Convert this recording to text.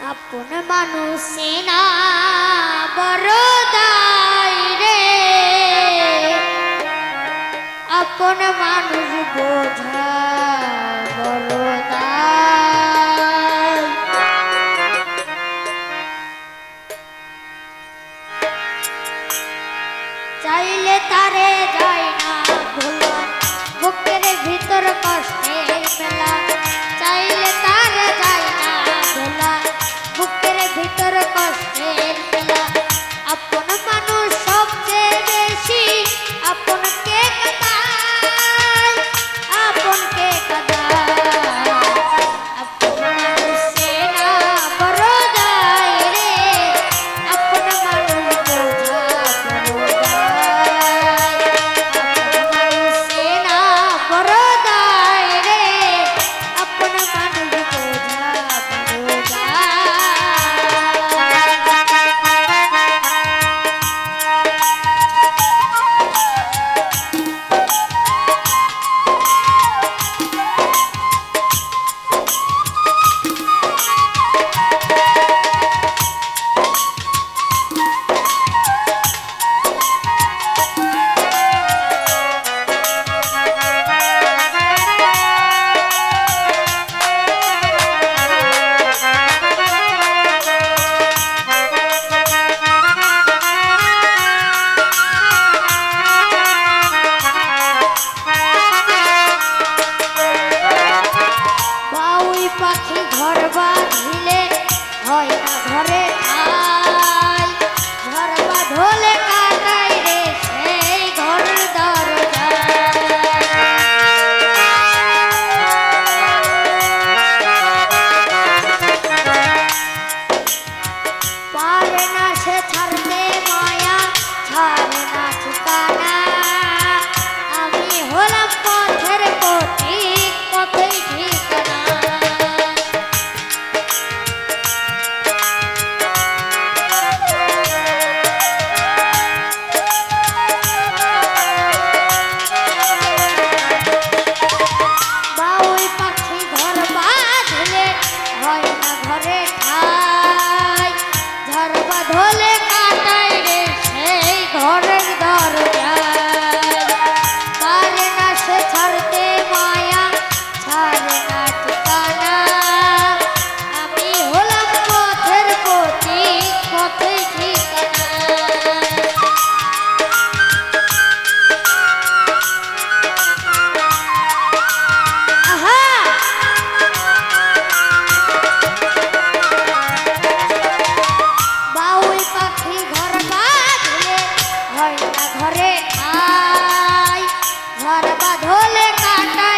আপন মানুষ না, বড় দায় রে। আপন মানুষ বোঝা বড় দায় চাইলে তারে যায় না বুকের ভিতর কষ্টের মেলা। ভিতর কষ্টের ढोले काटा